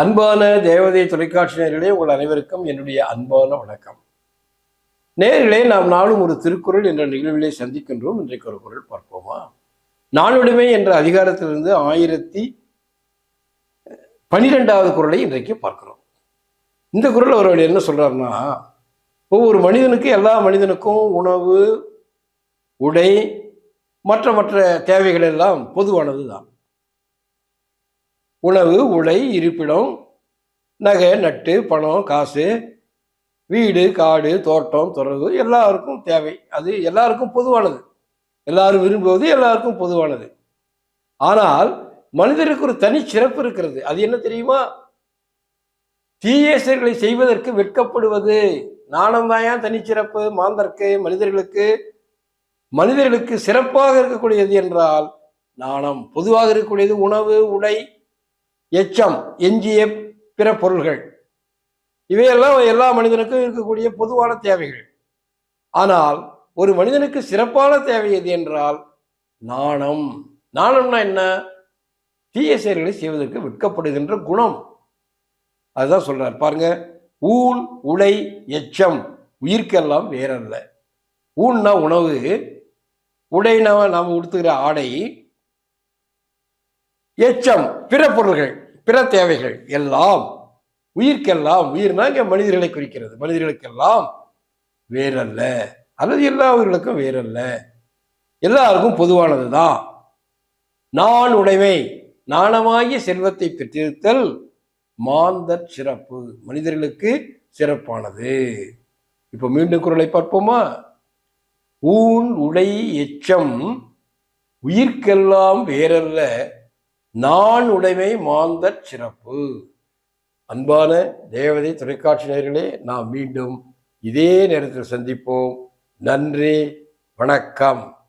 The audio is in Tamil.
அன்பான தேவதை தொலைக்காட்சி நேரிலே உங்கள் அனைவருக்கும் என்னுடைய அன்பான வணக்கம். நேரிலே நாம் நாளும் ஒரு திருக்குறள் என்ற நிகழ்விலே சந்திக்கின்றோம். இன்றைக்கு ஒரு குரல் பார்ப்போமா? நாளுடைமை என்ற அதிகாரத்திலிருந்து ஆயிரத்தி பனிரெண்டாவது குரலை இன்றைக்கு பார்க்கிறோம். இந்த குரல் அவர்கள் என்ன சொல்றாருன்னா ஒவ்வொரு மனிதனுக்கு எல்லா மனிதனுக்கும் உணவு உடை மற்ற மற்ற தேவைகள் எல்லாம் பொதுவானது தான் உணவு உடை இருப்பிடம் நகை நட்டு பணம் காசு வீடு காடு தோட்டம் துறவு எல்லாருக்கும் தேவை. அது எல்லாருக்கும் பொதுவானது. எல்லாரும் விரும்புவது எல்லாருக்கும் பொதுவானது. ஆனால் மனிதருக்கு ஒரு தனி சிறப்பு இருக்கிறது. அது என்ன தெரியுமா? தீயேசர்களை செய்வதற்கு வெட்கப்படுவது. நாணம் தான் தனிச்சிறப்பு மாந்தர்க்கு மனிதர்களுக்கு. மனிதர்களுக்கு சிறப்பாக இருக்கக்கூடியது என்றால் நாணம் பொதுவாக இருக்கக்கூடியது உணவு உடை எச்சம் எஞ்சிய பிற பொருள்கள். இவையெல்லாம் எல்லா மனிதனுக்கும் இருக்கக்கூடிய பொதுவான தேவைகள். ஆனால் ஒரு மனிதனுக்கு சிறப்பான தேவை எது என்றால் நாணம். நாணம்னா என்ன? தீய செயல்களை செய்வதற்கு விற்கப்படுகின்ற குணம். அதுதான் சொல்றார். பாருங்க ஊன் உடை எச்சம் உயிர்க்கெல்லாம் வேறல்ல. ஊன்னா உணவு. உடைனா நாம் உடுத்துகிற ஆடை. எச்சம் பிற பொருள்கள். பிற தேவைகள் எல்லாம் உயிர்க்கெல்லாம் உயிர்னா இங்கே மனிதர்களை குறிக்கிறது. மனிதர்களுக்கெல்லாம் வேறல்ல. அல்லது எல்லா உயிர்களுக்கும் வேறல்ல. எல்லாருக்கும் பொதுவானது தான் நான் உடைமை நாணமாகிய செல்வத்தை பெற்றிருத்தல் மாந்தர் சிறப்பு. மனிதர்களுக்கு சிறப்பானது. இப்போ மீண்டும் குரலை பார்ப்போமா? ஊன் உடை எச்சம் உயிர்க்கெல்லாம் வேறல்ல. நான் உடைமை மாந்தர் சிறப்பு. அன்பான தேவதை தொலைக்காட்சி நேர்களே நாம் மீண்டும் இதே நேரத்தில் சந்திப்போம். நன்றி வணக்கம்.